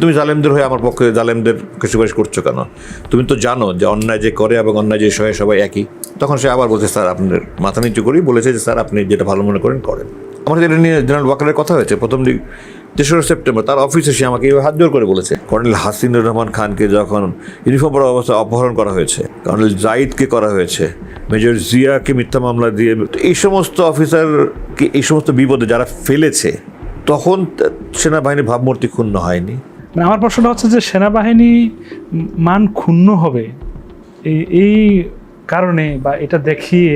তুমি জালেমদের হয়ে আমার পক্ষে জালেমদের সুপারিশ করছ কেন? তুমি তো জানো যে অন্যায় যে করে এবং অন্যায় যে সহে সবাই একই। তখন সে আবার বলছে, স্যার আপনার মাথা নিচু করেই বলেছে যে, স্যার, আপনি যেটা ভালো মনে করেন করেন। আমার এটা নিয়ে জেনারেল ওয়াকারের কথা হয়েছে। প্রথম দিক, তেসরা সেপ্টেম্বর, তার অফিসে সে আমাকে এইভাবে হাত জোর করে বলেছে। কর্নেল হাসিনুর রহমান খানকে যখন ইউনিফর্ম পরা অবস্থায় অপহরণ করা হয়েছে, কর্নেল জাইদকে করা হয়েছে, মেজর জিয়াকে মিথ্যা মামলা দিয়ে, এই সমস্ত অফিসারকে, এই সমস্ত বিপদে যারা ফেলেছে, তখন সেনাবাহিনীর ভাবমূর্তি ক্ষুণ্ণ হয়নি। মানে আমার প্রশ্নটা হচ্ছে যে সেনাবাহিনী মান ক্ষুণ্ণ হবে? এই কারণে বা এটা দেখিয়ে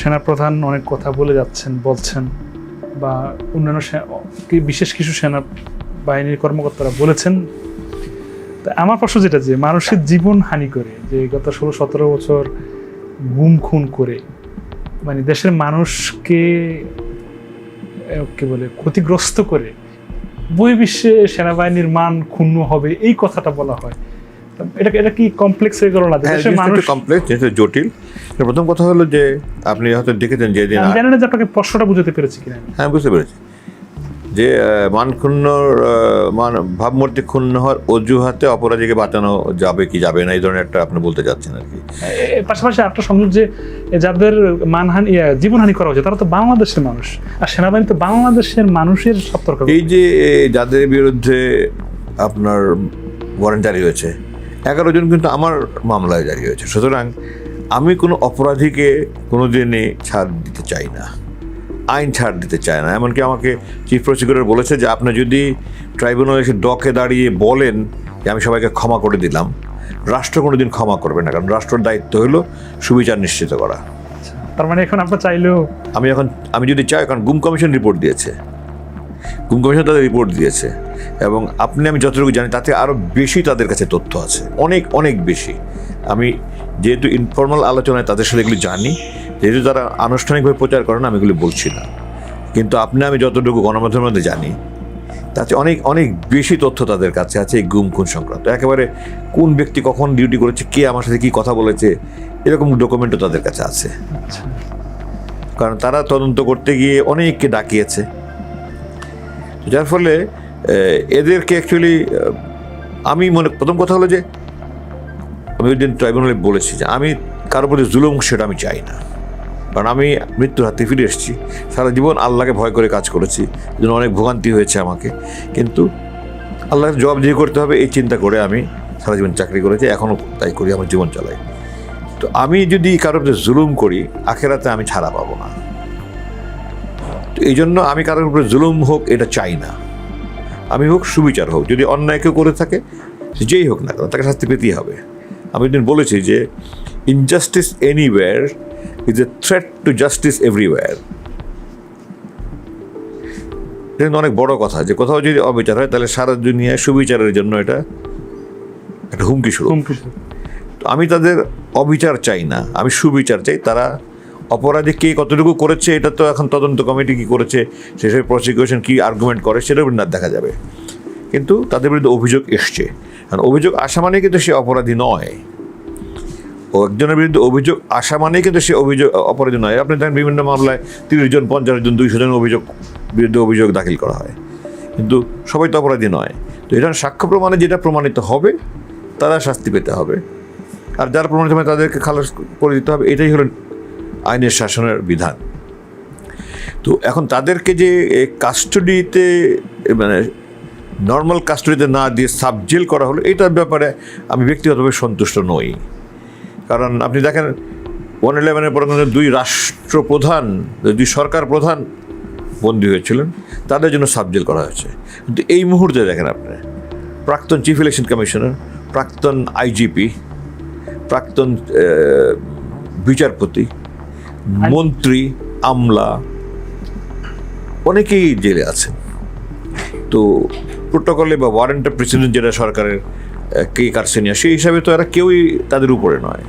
সেনাপ্রধান অনেক কথা বলে যাচ্ছেন, বলছেন বা অন্যান্য বিশেষ কিছু সেনা বাহিনীর কর্মকর্তারা বলেছেন? তা আমার প্রশ্ন যেটা যে, মানুষের জীবন হানি করে, যে গত ষোলো সতেরো বছর গুম খুন করে মানে দেশের মানুষকে কি বলে, ক্ষতিগ্রস্ত করে বই বিশ্বে সেনাবাহিনীর মান ক্ষুণ্ণ হবে এই কথাটা বলা হয়। এটা এটা কি কমপ্লেক্স হয়ে গেল না? হ্যাঁ মানুষ কমপ্লেক্স যেহেতু জটিল। প্রথম কথা হলো যে আপনি হয়তো দেখেছেন যেদিন দিন জানি না যে আপনাকে প্রশ্নটা বুঝতে পেরেছি কিনা হ্যাঁ বুঝতে পেরেছি। যে আহ, মান ভাবমূর্তি ক্ষুণ্ণ হওয়ার অজুহাতে অপরাধীকে বাঁচানো যাবে কি যাবে না এই ধরনের একটা আপনি বলতে চাচ্ছেন আর কি। পাশাপাশি একটা সংযোগ যে যাদের মানহানি জীবনহানি করা হচ্ছে তারা তো বাংলাদেশের মানুষ। আর সেনাবাহিনী তো বাংলাদেশের মানুষের সতর্ক এই যে যাদের বিরুদ্ধে আপনার ওয়ারেন্ট জারি হয়েছে এগারো জন কিন্তু আমার মামলায় জারি হয়েছে। সুতরাং আমি কোনো অপরাধীকে কোনো দিনই ছাড় দিতে চাই না। আইন ছাড় দিতে চায় না। এমনকি আমাকে চিফ প্রসিকিউটর বলেছে যে আপনি যদি ট্রাইব্যুনাল এসে ডকে দাঁড়িয়ে বলেন যে আমি সবাইকে ক্ষমা করে দিলাম রাষ্ট্র কোনো দিন ক্ষমা করবে না কারণ রাষ্ট্রের দায়িত্ব হলো সুবিচার নিশ্চিত করা। তার মানে এখন আপনার চাইলেও আমি এখন আমি যদি চাই কারণ গুম কমিশন রিপোর্ট দিয়েছে। গুম কমিশন তাদের রিপোর্ট দিয়েছে। এবং আপনি আমি যতটুকু জানি তাতে আরও বেশি তাদের কাছে তথ্য আছে। অনেক অনেক বেশি। আমি যেহেতু ইনফর্মাল আলোচনায় তাদের সাথে এগুলি জানি যেহেতু তারা আনুষ্ঠানিকভাবে প্রচার করে না, আমি এগুলি বলছি না। কিন্তু আপনি, আমি যতটুকু গণমাধ্যমের মধ্যে জানি, তাতে অনেক অনেক বেশি তথ্য তাদের কাছে আছে এই গুম, খুন সংক্রান্ত। একেবারে কোন ব্যক্তি কখন ডিউটি করেছে, কে আমার সাথে কী কথা বলেছে, এরকম ডকুমেন্টও তাদের কাছে আছে। কারণ তারা তদন্ত করতে গিয়ে অনেককে ডাকিয়েছে। যার ফলে এদেরকে অ্যাকচুয়ালি আমি মনে, প্রথম কথা হলো যে, আমি ওই দিন ট্রাইব্যুনালে বলেছি যে, আমি কারোর প্রতি জুলুম, সেটা আমি চাই না। কারণ আমি মৃত্যুর হাতে ফিরে এসেছি। সারা জীবন আল্লাহকে ভয় করে কাজ করেছি। জন্য অনেক ভোগান্তি হয়েছে আমাকে। কিন্তু আল্লাহকে জবাব দিয়ে করতে হবে, এই চিন্তা করে আমি সারা জীবন চাকরি করেছি। এখনও তাই করি, আমার জীবন চালাই। তো আমি যদি কারোর জুলুম করি, আখেরাতে আমি ছাড়া পাবো না। তো এই জন্য আমি কারোর উপরে জুলুম হোক, এটা চাই না। আমি হোক সুবিচার হোক, যদি অন্যায় কেউ করে থাকে যেই হোক না কেন, তাকে শাস্তি পেতেই হবে। আমি একদিন বলেছি যে injustice anywhere is a threat to justice everywhere এটা কিন্তু অনেক বড় কথা যে কোথাও যদি অবিচার হয় তাহলে সারা দুনিয়ায় সুবিচারের জন্য এটা একটা হুমকি শুরু আমি তাদের অবিচার চাই না আমি সুবিচার চাই। তারা অপরাধী কে কতটুকু করেছে এটা তো এখন তদন্ত কমিটি কি করেছে সেসব প্রসিকিউশন কি আর্গুমেন্ট করে সেটার না দেখা যাবে। কিন্তু তাদের বিরুদ্ধে অভিযোগ এসছে। কারণ অভিযোগ আসা মানে কিন্তু সে অপরাধী নয়। একজনের বিরুদ্ধে অভিযোগ আসা মানে কিন্তু সে অভিযোগ অপরাধী নয়। আপনি দেখেন বিভিন্ন মামলায় তিরিশ জন, পঞ্চাশ জন, দুইশো জন অভিযোগ, বিরুদ্ধে অভিযোগ দাখিল করা হয়। কিন্তু সবাই তো অপরাধী নয়। তো এটা সাক্ষ্য প্রমাণে যেটা প্রমাণিত হবে, তারা শাস্তি পেতে হবে। আর যারা প্রমাণিত হবে, তাদেরকে খালাস করে দিতে হবে। এটাই হলো আইনের শাসনের বিধান। তো এখন তাদেরকে যে কাস্টডিতে মানে নর্মাল কাস্টডিতে না দিয়ে সাবজেল করা হলো, এটার ব্যাপারে আমি ব্যক্তিগতভাবে সন্তুষ্ট নই। কারণ আপনি দেখেন ওয়ান ইলেভেনের পর দুই রাষ্ট্রপ্রধান, দুই সরকার প্রধান বন্দী হয়েছিলেন। তাদের জন্য সাবজেল করা হয়েছে। কিন্তু এই মুহূর্তে দেখেন আপনি, প্রাক্তন চিফ ইলেকশন কমিশনার প্রাক্তন আইজিপি প্রাক্তন বিচারপতি, মন্ত্রী, আমলা, অনেকেই জেলে আছেন। তো প্রোটোকলে বা ওয়ারেন্ট প্রেসিডেন্ট যেটা সরকারের কে কার্সেনিয়া সেই হিসাবে তো এরা কেউই তাদের উপরে নয়।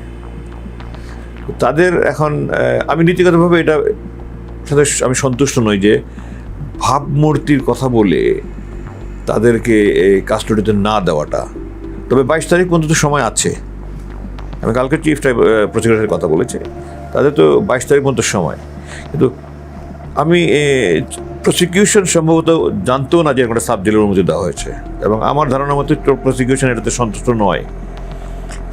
তাদের এখন আমি নীতিগতভাবে এটা সাথে আমি সন্তুষ্ট নই যে ভাবমূর্তির কথা বলে তাদেরকে এই কাস্টডিতে না দেওয়াটা। তবে বাইশ তারিখ পর্যন্ত সময় আছে। আমি কালকে চিফ প্রসিকিউটরের কথা বলেছি। তাদের তো বাইশ তারিখ পর্যন্ত সময়। কিন্তু আমি প্রসিকিউশন সম্ভবত জানতেও না যে একটা সাব জেলের অনুমতি দেওয়া হয়েছে। এবং আমার ধারণা মতো প্রসিকিউশন এটাতে সন্তুষ্ট নয়।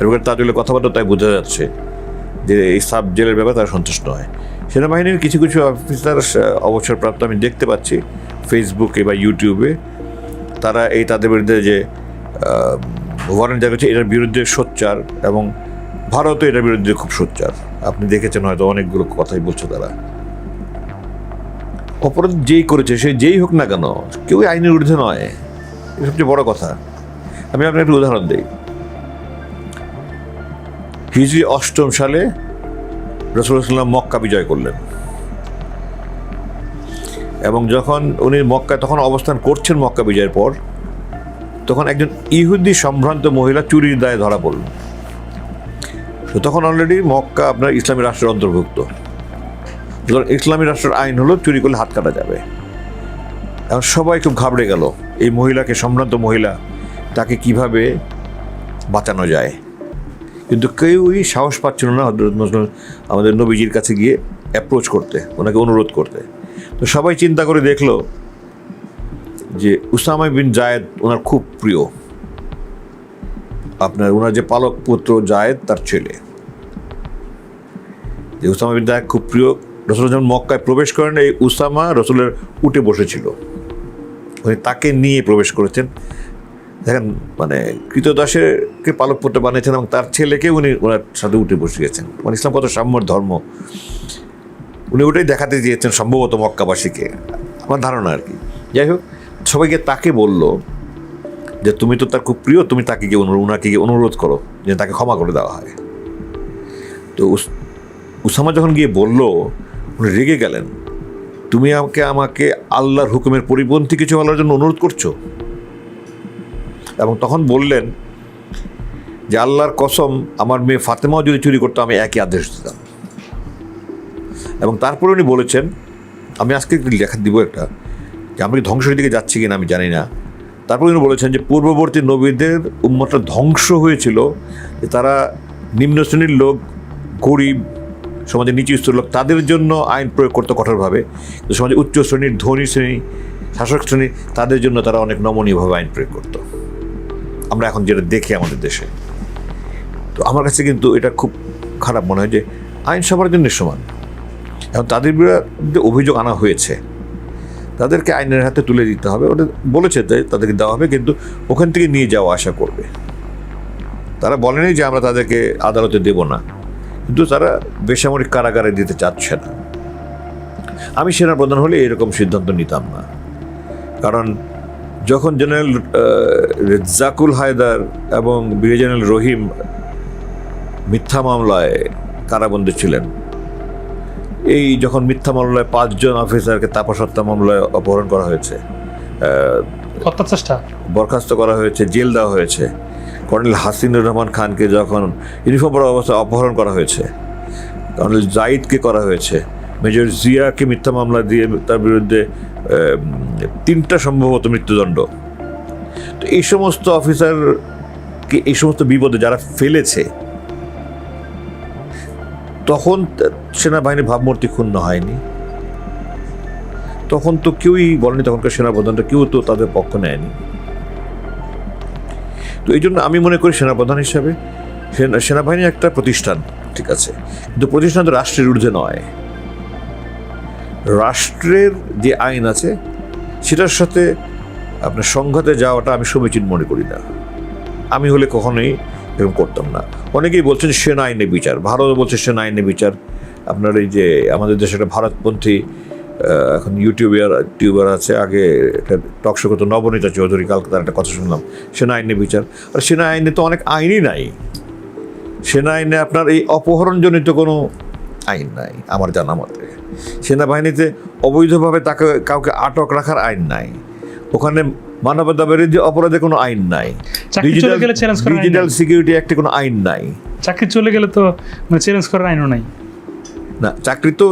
এবং তাজুলের কথাবার্তা তাই বোঝা যাচ্ছে। যে এই সাব জেলের ব্যাপারে তারা সন্তুষ্ট নয় সেনাবাহিনীর কিছু কিছু অফিসার অবসরপ্রাপ্ত আমি দেখতে পাচ্ছি ফেসবুকে বা ইউটিউবে তারা এই তাদের বিরুদ্ধে যে ওয়ারেন্ট জারি এটার বিরুদ্ধে সোচ্চার এবং ভারতও এটার বিরুদ্ধে খুব সোচ্চার। আপনি দেখেছেন হয়তো অনেকগুলো কথাই বলছে তারা। অপরাধ যেই করেছে, সে যেই হোক না কেন, কেউই আইনের ঊর্ধ্বে নয়। সবচেয়ে বড় কথা। আমি আপনাকে একটা উদাহরণ দিই। হিজরি অষ্টম সালে রসুল্লাহাম মক্কা বিজয় করলেন। এবং যখন উনি মক্কা তখন অবস্থান করছেন মক্কা বিজয়ের পর, তখন একজন ইহুদি সম্ভ্রান্ত মহিলা চুরির দায়ে ধরা পড়ল। তো তখন অলরেডি মক্কা আপনার ইসলামী রাষ্ট্রের অন্তর্ভুক্ত। ইসলামী রাষ্ট্রের আইন হলো চুরি করলে হাত কাটা যাবে। এখন সবাই খুব ঘাবড়ে গেল, এই মহিলাকে, সম্ভ্রান্ত মহিলা, তাকে কীভাবে বাঁচানো যায়? কিন্তু কেউই সাহস পাচ্ছিল না হজরত মুসলিম আমাদের নবীজির কাছে গিয়ে অ্যাপ্রোচ করতে, ওনাকে অনুরোধ করতে। তো সবাই চিন্তা করে দেখল যে উসামা বিন জায়েদ ওনার খুব প্রিয়। আপনার ওনার যে পালক পুত্র জায়েদ, তার ছেলে। যে উসামা বিন জায়েদ খুব প্রিয়, রসুল যখন মক্কায় প্রবেশ করেন, এই উসামা রসুলের উঠে বসেছিল। উনি তাকে নিয়ে প্রবেশ করেছেন। দেখেন মানে কৃতদাসেরকে পালক পুত্র বানিয়েছেন এবং তার ছেলেকে উনি ওনার সাথে উঠে বসিয়েছেন। মানে ইসলাম কত সাম্যর ধর্ম। উনি ওটাই দেখাতে দিয়েছেন সম্ভবত মক্কাবাসীকে। আমার ধারণা আর কি। যাই হোক, সবাইকে তাকে বলল যে, তুমি তো তার খুব প্রিয়, তুমি তাকে গিয়ে ওনাকে গিয়ে অনুরোধ করো যে, তাকে ক্ষমা করে দেওয়া হয়। তো উস- উসামা যখন গিয়ে বলল, উনি রেগে গেলেন, তুমি আমাকে আমাকে আল্লাহর হুকুমের পরিপন্থী কিছু বলার জন্য অনুরোধ করছ? এবং তখন বললেন যে আল্লাহর কসম, আমার মেয়ে ফাতেমাও যদি চুরি করতো, আমি একই আদেশ দিতাম। এবং তারপরে উনি বলেছেন, আমি আজকে একটু লেখা দিব একটা, যে আমরা কি ধ্বংসের দিকে যাচ্ছি কিনা আমি জানি না। তারপর উনি বলেছেন যে পূর্ববর্তী নবীদের উম্মতটা ধ্বংস হয়েছিল, যে তারা নিম্ন শ্রেণির লোক, গরিব, সমাজের নিচু স্তরের লোক, তাদের জন্য আইন প্রয়োগ করতো কঠোরভাবে। কিন্তু সমাজে উচ্চ শ্রেণির, ধনী শ্রেণি, শাসক শ্রেণি, তাদের জন্য তারা অনেক নমনীয়ভাবে আইন প্রয়োগ করতো। আমরা এখন যেটা দেখি আমাদের দেশে। তো আমার কাছে কিন্তু এটা খুব খারাপ মনে হয় যে আইন সবার জন্য সমান। এখন তাদের বিরুদ্ধে অভিযোগ আনা হয়েছে, তাদেরকে আইনের হাতে তুলে দিতে হবে। ওটা বলেছে তাদেরকে দেওয়া হবে, কিন্তু ওখান থেকে নিয়ে যাওয়া আশা করবে। তারা বলেনি যে আমরা তাদেরকে আদালতে দেব না, কিন্তু তারা বেসামরিক কারাগারে দিতে চাচ্ছে না। আমি সেনাপ্রধান হলে এরকম সিদ্ধান্ত নিতাম না। কারণ যখন জেনারেল রেজাকুল হায়দার এবং ব্রিগেডিয়ার জেনারেল রহিম মিথ্যা মামলায় কারাবন্দী ছিলেন এই যখন মিথ্যা মামলায় পাঁচজন অফিসারকে তাপসত্তা মামলায় অপহরণ করা হয়েছে বরখাস্ত করা হয়েছে জেল দেওয়া হয়েছে কর্নেল হাসিনুর রহমান খানকে যখন ইউনিফর্ম পরা অবস্থায় অপহরণ করা হয়েছে কর্নেল জাইদকে করা হয়েছে মেজর জিয়াকে মিথ্যা মামলা দিয়ে তার বিরুদ্ধে তিনটা সম্ভবত মৃত্যুদণ্ড। তো এই সমস্ত অফিসারকে এই সমস্ত বিপদে যারা ফেলেছে, তখন সেনাবাহিনীর ভাবমূর্তি ক্ষুণ্ণ হয়নি। তখন তো কেউই বলেনি তখনকার সেনাপ্রধানটা কেউ তো তাদের পক্ষ নেয়নি। তো এই জন্য আমি মনে করি সেনাপ্রধান হিসাবে সেনা- সেনাবাহিনী একটা প্রতিষ্ঠান, ঠিক আছে? কিন্তু প্রতিষ্ঠান তো রাষ্ট্রের ঊর্ধ্বে নয়। রাষ্ট্রের যে আইন আছে সেটার সাথে আপনার সংঘাতে যাওয়াটা আমি সমীচীন মনে করি না। আমি হলে কখনোই এরকম করতাম না। অনেকেই বলছেন সেনা আইনে বিচার। ভারত বলছে সেনা আইনে বিচার। আপনার এই যে আমাদের দেশে একটা ভারতপন্থী এখন ইউটিউবার, টিউবার আছে, আগে একটা টকশো করতো নবনীতা চৌধুরী, কালকে তার একটা কথা শুনলাম সেনা আইনে বিচার। আর সেনা আইনে তো অনেক আইনই নাই। সেনা আইনে আপনার এই অপহরণজনিত কোনো আইন নাই, আমার জানা মতে। সেনাবাহিনীতে অবৈধভাবে তাকে কাউকে আটক রাখার আইন নাই। ওখানে মানবতা বিরোধী অপরাধে কোনো আইন নাই। ডিজিটাল সিকিউরিটি একটি কোনো আইন নাই। চাকরি চলে গেলে তো মানে চ্যালেঞ্জ করার আইনও নাই। না চাকরি তো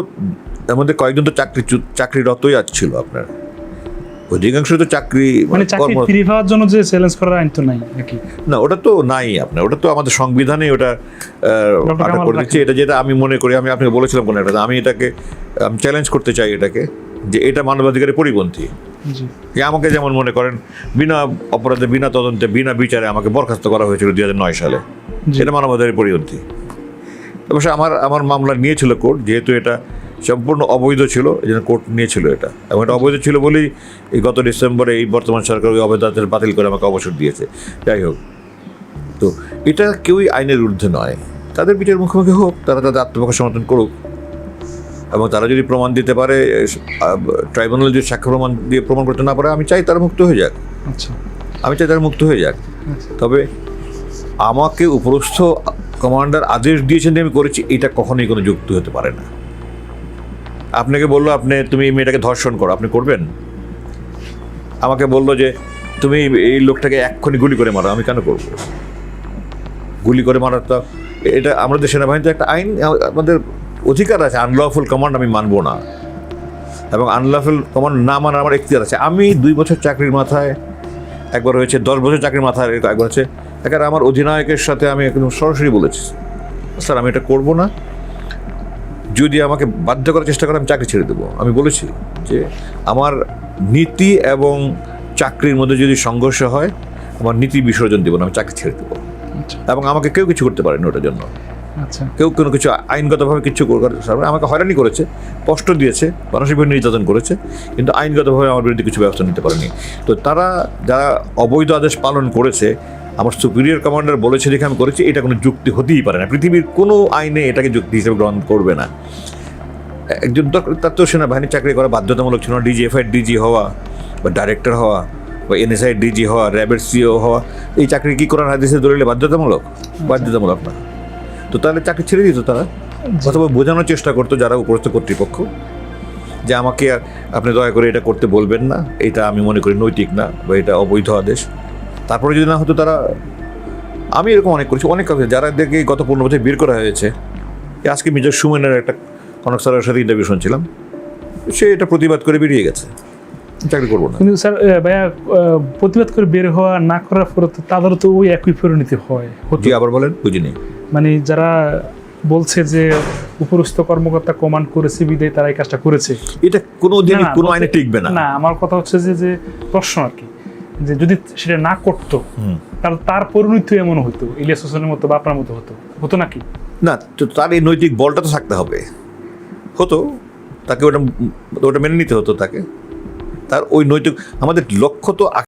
এর মধ্যে কয়েকজন তো চাকরি চাকরিরতই ছিল আপনার। অধিকাংশ তো চাকরি মানে চাকরি কর্ম- ফিরে পাওয়ার জন্য যে চ্যালেঞ্জ করার আইন তো নাই নাকি? না ওটা তো নাই আপনার ওটা তো আমাদের সংবিধানে ওটা আটক করে দিচ্ছে এটা যেটা আমি মনে করি আমি আপনাকে বলেছিলাম কোনো একটা আমি এটাকে আমি চ্যালেঞ্জ করতে চাই এটাকে যে এটা মানবাধিকারের পরিপন্থী। জি। যে আমাকে যেমন মনে করেন বিনা অপরাধে বিনা তদন্তে বিনা বিচারে আমাকে বরখাস্ত করা হয়েছিল দুই হাজার নয় সালে। এটা মানবাধিকারের পরিপন্থী। অবশ্য আমার আমার মামলা নিয়েছিল কোর্ট যেহেতু এটা সম্পূর্ণ অবৈধ ছিল এই জন্য কোর্ট নিয়েছিল এটা। এবং এটা অবৈধ ছিল বলেই এই গত ডিসেম্বরে এই বর্তমান সরকার ওই অবৈধ বাতিল করে আমাকে অবসর দিয়েছে। যাই হোক তো এটা কেউই আইনের ঊর্ধ্বে নয়। তাদের বিচার মুখোমুখি হোক তারা তাদের আত্মপক্ষ সমর্থন করুক। এবং তারা যদি প্রমাণ দিতে পারে ট্রাইব্যুনাল যদি সাক্ষ্য প্রমাণ দিয়ে প্রমাণ করতে না পারে আমি চাই তারা মুক্ত হয়ে যাক। আচ্ছা। আমি চাই তারা মুক্ত হয়ে যাক। আচ্ছা। তবে আমাকে উপরস্থ কমান্ডার আদেশ দিয়েছেন যে আমি করেছি এটা কখনোই কোনো যুক্ত হতে পারে না। আপনাকে বলল আপনি, তুমি এই মেয়েটাকে ধর্ষণ করো, আপনি করবেন? আমাকে বলল যে, তুমি এই লোকটাকে এক্ষুনি গুলি করে মারো, আমি কেন করব? গুলি করে মারার তো, এটা আমাদের সেনাবাহিনীতে একটা আইন, আমাদের অধিকার আছে আনলফুল কমান্ড আমি মানবো না। এবং আনলফুল কমান্ড না মানার আমার এখতিয়ার আছে। আমি দুই বছর চাকরির মাথায়, একবার হয়েছে, দশ বছর চাকরির মাথায় একবার হচ্ছে একবার আমার অধিনায়কের সাথে আমি একদম সরাসরি বলেছি, স্যার আমি এটা করব না। যদি আমাকে বাধ্য করার চেষ্টা করে আমি চাকরি ছেড়ে দেবো। আমি বলেছি যে আমার নীতি এবং চাকরির মধ্যে যদি সংঘর্ষ হয় আমার নীতি বিসর্জন দেবো না আমি চাকরি ছেড়ে দেবো। আচ্ছা। এবং আমাকে কেউ কিছু করতে পারেনি ওটার জন্য। আচ্ছা। কেউ কোনো কিছু আইনগতভাবে কিছু আমাকে হয়রানি করেছে কষ্ট দিয়েছে মানসিকভাবে নির্যাতন করেছে কিন্তু আইনগতভাবে আমার বিরুদ্ধে কিছু ব্যবস্থা নিতে পারেনি। তো তারা যারা অবৈধ আদেশ পালন করেছে আমার সুপিরিয়র কমান্ডার বলেছে দেখে আমি করেছি এটা কোনো যুক্তি হতেই পারে না। পৃথিবীর কোনো আইনে এটাকে যুক্তি হিসেবে গ্রহণ করবে না। একজন তার তো সেনাবাহিনী চাকরি করা বাধ্যতামূলক ছিল না। ডিজিএফআই ডিজি হওয়া বা ডাইরেক্টর হওয়া বা এনএসআই ডিজি হওয়া র্যাবের সিও হওয়া এই চাকরি কি করার হাদিসে দলিলে বাধ্যতামূলক? বাধ্যতামূলক না। তো তাহলে চাকরি ছেড়ে দিত তারা? অথবা বোঝানোর চেষ্টা করতো যারা উপরস্থ কর্তৃপক্ষ যে আমাকে আপনি দয়া করে এটা করতে বলবেন না এটা আমি মনে করি নৈতিক না বা এটা অবৈধ আদেশ। তারপরে যদি না হতো তারা আমি এরকম অনেক করেছি অনেক কাজ যারা দেখে গত পনেরো বছর বের করা হয়েছে আজকে মির্জা সুমেনের একটা কনক স্যারের সাথে ইন্টারভিউ শুনছিলাম সে এটা প্রতিবাদ করে বেরিয়ে গেছে। চাকরি করব না। কিন্তু স্যার ভাইয়া প্রতিবাদ করে বের হওয়া না করার পরে তাদেরও তো ওই একই পরিণতি হয় হতো। আবার বলেন বুঝিনি মানে যারা বলছে যে উপরস্থ কর্মকর্তা কমান্ড করেছে বিদায় তারা এই কাজটা করেছে। এটা কোনো দিন কোনো আইনে টিকবে না। না আমার কথা হচ্ছে যে যে প্রশ্ন আর কি। যে যদি সেটা না করতো। তাহলে তার পরিণতি এমন হতো ইলিয়াস হোসেনের মতো বা আপনার মতো হতো। হতো নাকি না তো তার এই নৈতিক বলটা তো থাকতে হবে। হতো তাকে ওটা ওটা মেনে নিতে হতো তাকে। তার ওই নৈতিক আমাদের লক্ষ্য তো